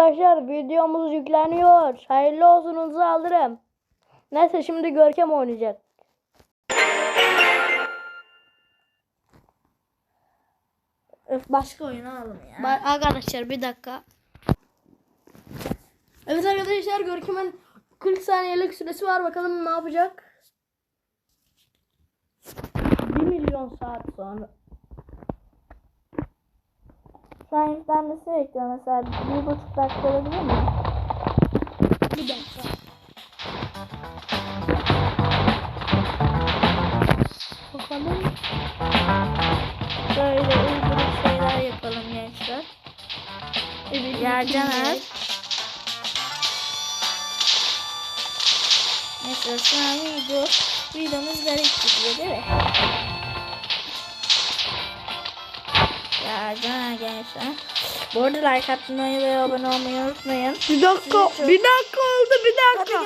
Arkadaşlar videomuz yükleniyor. Hayırlı olsun hızlı alırım. Neyse şimdi Görkem oynayacak. Öf, başka oyun alalım ya. Ba- arkadaşlar bir dakika. Evet arkadaşlar Görkem'in 40 saniyelik süresi var. Bakalım ne yapacak? 1 milyon saat sonra. Yüklenmesi bekliyor mesela. Bir buçuk dakika olabilir mi? Bir dakika. Bakalım. Böyle uydurup şeyler yapalım gençler. Evet, Yercan ikinci. al. Mesela an video, videomuz garip gidiyor değil mi? Yercan al gençler. Bu arada like atmayı ve abone olmayı unutmayın. Bir dakika, bir dakika oldu, bir dakika.